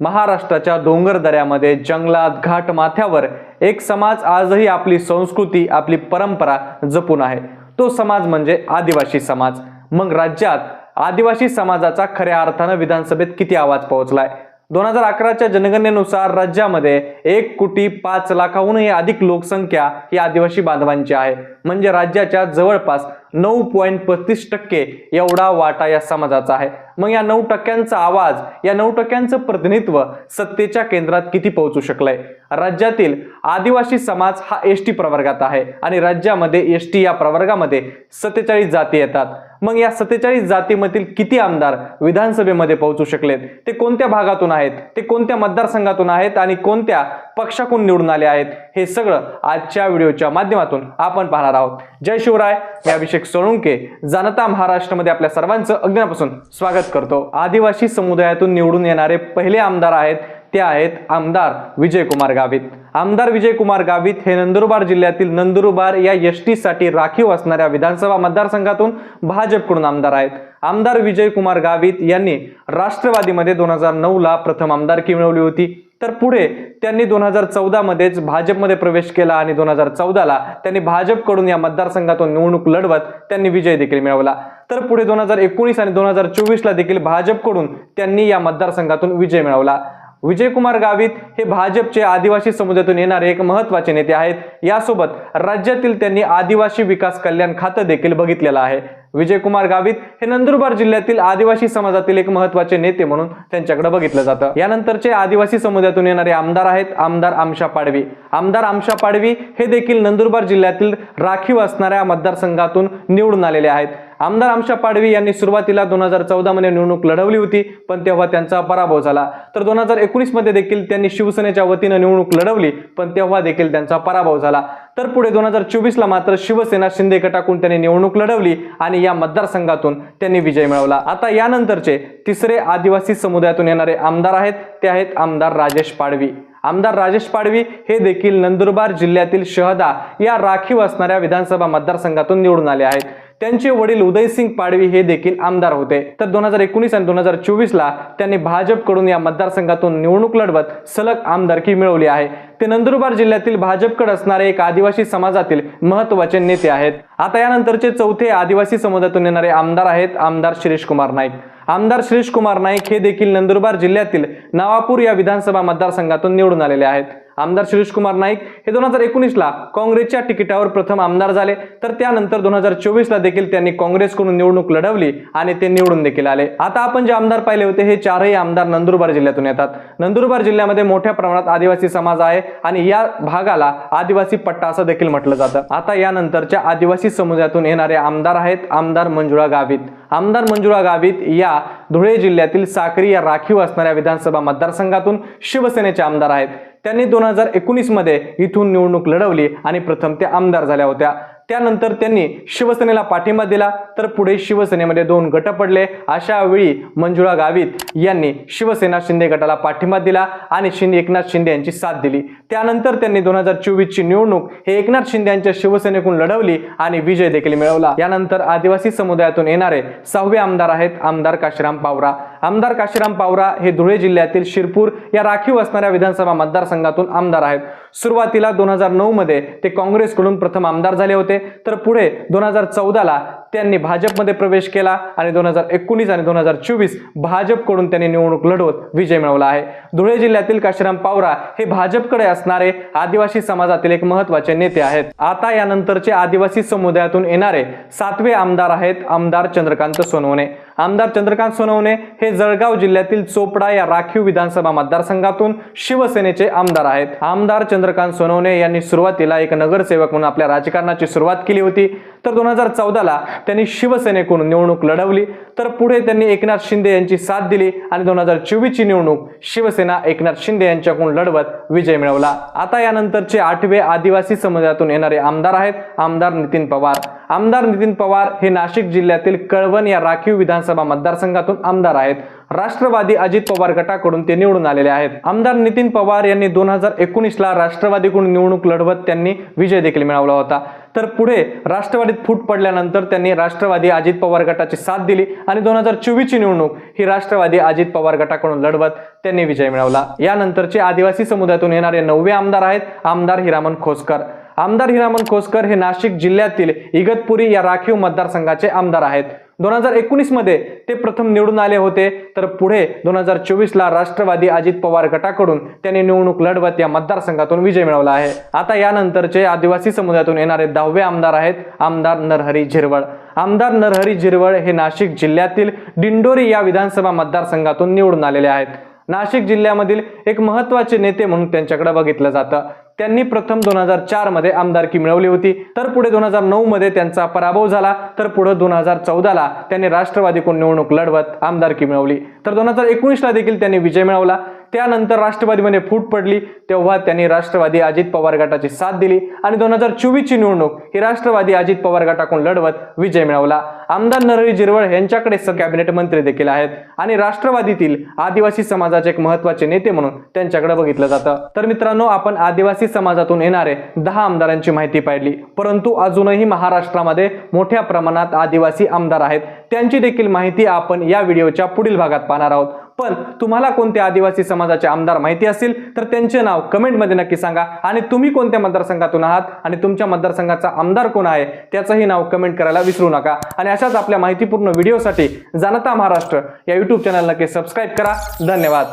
महाराष्ट्राच्या डोंगर दऱ्यामध्ये जंगलात घाट माथ्यावर एक समाज आजही आपली संस्कृती आपली परंपरा जपून आहे. तो समाज म्हणजे आदिवासी समाज. मग राज्यात आदिवासी समाजाचा खऱ्या अर्थानं विधानसभेत किती आवाज पोहोचलाय? दोन हजार अकराच्या जनगणनेनुसार राज्यामध्ये एक कोटी पाच लाखाहूनही अधिक लोकसंख्या ही आदिवासी बांधवांची आहे. म्हणजे राज्याच्या जवळपास नऊ पॉईंट पस्तीस टक्के एवढा वाटा या समाजाचा आहे. मग या नऊ टक्क्यांचा आवाज या नऊ टक्क्यांचं प्रतिनिधित्व सत्तेच्या केंद्रात किती पोहोचू शकलंय? राज्यातील आदिवासी समाज हा एस टी प्रवर्गात आहे आणि राज्यामध्ये एस टी या प्रवर्गामध्ये सत्तेचाळीस जाती येतात. मग या सत्तेचाळीस जातीमधील किती आमदार विधानसभेमध्ये पोहोचू शकलेत? ते कोणत्या भागातून आहेत? ते कोणत्या मतदारसंघातून आहेत? आणि कोणत्या पक्षाकडून निवडून आले आहेत? हे सगळं आजच्या व्हिडिओच्या माध्यमातून आपण पाहणार आहोत. जय शिवराय मी अभिषेक सोळुंके जनता महाराष्ट्रामध्ये आपल्या सर्वांचं अज्ञापासून स्वागत करतो. आदिवासी समुदायातून निवडून येणारे पहिले आमदार आहेत ते आहेत आमदार विजयकुमार गावित. आमदार विजयकुमार गावित हे नंदुरबार जिल्ह्यातील नंदुरबार या एस राखीव असणाऱ्या विधानसभा मतदारसंघातून भाजपकडून आमदार आहेत. आमदार विजयकुमार गावित यांनी राष्ट्रवादीमध्ये दोन हजार नऊला प्रथम आमदारकी मिळवली होती. तर पुढे त्यांनी दोन हजार चौदामध्येच भाजपमध्ये प्रवेश केला आणि दोन हजार चौदाला त्यांनी भाजपकडून या मतदारसंघातून निवडणूक लढवत त्यांनी विजय देखील मिळवला. तर पुढे दोन हजार एकोणीस आणि दोन हजार चोवीसला देखील भाजपकडून त्यांनी या मतदारसंघातून विजय मिळवला. विजयकुमार गावित हे भाजपचे आदिवासी समुदायातून येणारे एक महत्त्वाचे नेते आहेत. यासोबत राज्यातील त्यांनी आदिवासी विकास कल्याण खातं देखील बघितलेलं आहे. विजयकुमार गावित हे नंदुरबार जिल्ह्यातील आदिवासी समाजातील एक महत्त्वाचे नेते म्हणून त्यांच्याकडे बघितलं जातं. यानंतरचे आदिवासी समुदायातून येणारे आमदार आहेत आमदार आमशा पाडवी. आमदार आमशा पाडवी हे देखील नंदुरबार जिल्ह्यातील राखीव असणाऱ्या मतदारसंघातून निवडून आलेले आहेत. आमदार आमशा पाडवी यांनी सुरुवातीला दोन हजार चौदा मध्ये निवडणूक लढवली होती पण तेव्हा त्यांचा पराभव झाला. तर दोन हजार एकोणीसमध्ये देखील त्यांनी शिवसेनेच्या वतीनं निवडणूक लढवली पण तेव्हा देखील त्यांचा पराभव झाला. तर पुढे दोन हजार चोवीसला मात्र शिवसेना शिंदे गटाकून त्यांनी निवडणूक लढवली आणि या मतदारसंघातून त्यांनी विजय मिळवला. आता यानंतरचे तिसरे आदिवासी समुदायातून येणारे आमदार आहेत. ते आहेत आमदार राजेश पाडवी. आमदार राजेश पाडवी हे देखील नंदुरबार जिल्ह्यातील शहदा या राखीव असणाऱ्या विधानसभा मतदारसंघातून निवडून आले आहेत. त्यांचे वडील उदयसिंग पाडवी हे देखील आमदार होते. तर दोन हजार एकोणीस आणि दोन हजार चोवीस ला त्यांनी भाजपकडून या मतदारसंघातून निवडणूक लढवत सलग आमदारकी मिळवली आहे. ते नंदुरबार जिल्ह्यातील भाजपकडे असणारे एक आदिवासी समाजातील महत्त्वाचे नेते आहेत. आता यानंतरचे चौथे आदिवासी समाजातून येणारे आमदार आहेत आमदार शिरीष कुमार नाईक. आमदार शिरीष कुमार नाईक हे देखील नंदुरबार जिल्ह्यातील नवापूर या विधानसभा मतदारसंघातून निवडून आलेले आहेत. आमदार शिरीष कुमार नाईक हे दोन हजार एकोणीसला काँग्रेसच्या तिकिटावर प्रथम आमदार झाले. तर त्यानंतर दोन हजार चोवीसला देखील त्यांनी काँग्रेसकडून निवडणूक लढवली आणि ते निवडून देखील आले. आता आपण जे आमदार पाहिले होते हे चारही आमदार नंदुरबार जिल्ह्यातून येतात. नंदुरबार जिल्ह्यामध्ये मोठ्या प्रमाणात आदिवासी समाज आहे आणि या भागाला आदिवासी पट्टा असं देखील म्हटलं जातं. आता यानंतरच्या आदिवासी समुदायातून येणारे आमदार आहेत आमदार मंजुळा गावित. आमदार मंजुळा गावित या धुळे जिल्ह्यातील साक्री या राखीव असणाऱ्या विधानसभा मतदारसंघातून शिवसेनेचे आमदार आहेत. त्यांनी दोन हजार एकोणीसमध्ये इथून निवडणूक लढवली आणि प्रथम त्या आमदार झाल्या होत्या. त्यानंतर त्यांनी शिवसेनेला पाठिंबा दिला तर पुढे शिवसेनेमध्ये दोन गट पडले. अशा वेळी मंजुळा गावित यांनी शिवसेना शिंदे गटाला पाठिंबा दिला आणि शिंदे एकनाथ शिंदे यांची साथ दिली. त्यानंतर त्यांनी दोन हजार चोवीसची निवडणूक हे एकनाथ शिंदे यांच्या शिवसेनेकडून लढवली आणि विजय देखील मिळवला. यानंतर आदिवासी समुदायातून येणारे सहावे आमदार आहेत आमदार काशीराम पावरा. आमदार काशीराम पावरा हे धुळे जिल्ह्यातील शिरपूर या राखीव असणाऱ्या विधानसभा मतदारसंघातून आमदार आहेत. सुरुवातीला दोन हजार नऊ मध्ये ते काँग्रेसकडून प्रथम आमदार झाले होते. तर पुढे दोन हजार चौदाला त्यांनी भाजपमध्ये प्रवेश केला आणि दोन हजार एकोणीस आणि दोन हजार चोवीस भाजपकडून त्यांनी निवडणूक लढवत विजय मिळवला आहे. धुळे जिल्ह्यातील काशीराम पावरा हे भाजपकडे असणारे आदिवासी समाजातील एक महत्त्वाचे नेते आहेत. आता यानंतरचे आदिवासी समुदायातून येणारे सातवे आमदार आहेत आमदार चंद्रकांत सोनवणे. आमदार चंद्रकांत सोनवणे हे जळगाव जिल्ह्यातील चोपडा या राखीव विधानसभा मतदारसंघातून शिवसेनेचे आमदार आहेत. आमदार चंद्रकांत सोनवणे यांनी सुरुवातीला एक नगरसेवक म्हणून आपल्या राजकारणाची सुरुवात केली होती. तर दोन हजार चौदाला त्यांनी शिवसेनेकडून निवडणूक लढवली. तर पुढे त्यांनी एकनाथ शिंदे यांची साथ दिली आणि दोन हजार चोवीसची निवडणूक शिवसेना एकनाथ शिंदे यांच्याकडून लढवत विजय मिळवला. आता यानंतरचे आठवे आदिवासी समुदायातून येणारे आमदार आहेत आमदार नितीन पवार. आमदार नितीन पवार हे नाशिक जिल्ह्यातील कळवण या राखीव विधानसभा मतदारसंघातून आमदार आहेत. राष्ट्रवादी अजित पवार गटाकडून ते निवडून आलेले आहेत. आमदार नितीन पवार यांनी दोन हजार एकोणीसला राष्ट्रवादीकडून निवडणूक लढवत त्यांनी विजय देखील मिळवला होता. तर पुढे राष्ट्रवादीत फूट पडल्यानंतर त्यांनी राष्ट्रवादी अजित पवार गटाची साथ दिली आणि दोन हजार चोवीसची निवडणूक ही राष्ट्रवादी अजित पवार गटाकडून लढवत त्यांनी विजय मिळवला. यानंतरचे आदिवासी समुदायातून येणारे नववे आमदार आहेत आमदार हिरामन खोसकर. आमदार हिरामन खोसकर हे नाशिक जिल्ह्यातील इगतपुरी या राखीव मतदारसंघाचे आमदार आहेत. दोन हजार एकोणीसमध्ये ते प्रथम निवडून आले होते तर पुढे दोन हजार चोवीसला राष्ट्रवादी अजित पवार गटाकडून त्यांनी निवडणूक लढवत या मतदारसंघातून विजय मिळवला आहे. आता यानंतरचे आदिवासी समुदायातून येणारे दहावे आमदार आहेत आमदार नरहरी झिरवळ. आमदार नरहरी झिरवळ हे नाशिक जिल्ह्यातील दिंडोरी या विधानसभा मतदारसंघातून निवडून आलेले आहेत. नाशिक जिल्ह्यामधील एक महत्त्वाचे नेते म्हणून त्यांच्याकडे बघितलं जातं. त्यांनी प्रथम दोन हजार चारमध्ये आमदारकी मिळवली होती. तर पुढे दोन हजार नऊ मध्ये त्यांचा पराभव झाला. तर पुढे दोन हजार चौदाला त्यांनी राष्ट्रवादीकडून निवडणूक लढवत आमदारकी मिळवली. तर दोन हजार एकोणीसला देखील त्यांनी विजय मिळवला. त्यानंतर राष्ट्रवादीमध्ये फूट पडली तेव्हा त्यांनी राष्ट्रवादी अजित पवार गटाची साथ दिली आणि दोन हजार चोवीसची निवडणूक ही राष्ट्रवादी अजित पवार गटाकडून लढवत विजय मिळवला. आमदार नरहरी जिरवळ यांच्याकडे स कॅबिनेट मंत्री देखील आहेत आणि राष्ट्रवादीतील आदिवासी समाजाचे एक महत्त्वाचे नेते म्हणून त्यांच्याकडे बघितलं जातं. तर मित्रांनो आपण आदिवासी समाजातून येणारे दहा आमदारांची माहिती पाहिली. परंतु अजूनही महाराष्ट्रामध्ये मोठ्या प्रमाणात आदिवासी आमदार आहेत. त्यांची देखील माहिती आपण या व्हिडिओच्या पुढील भागात पाहणार आहोत. पण तुम्हाला कोणत्या आदिवासी समाजाचे आमदार माहिती असतील तर त्यांचे नाव कमेंटमध्ये नक्की सांगा. आणि तुम्ही कोणत्या मतदारसंघातून आहात आणि तुमच्या मतदारसंघाचा आमदार कोण आहे त्याचंही नाव कमेंट करायला विसरू नका. आणि अशाच आपल्या माहितीपूर्ण व्हिडिओसाठी जाणता महाराष्ट्र या युट्यूब चॅनल नक्की सबस्क्राईब करा. धन्यवाद.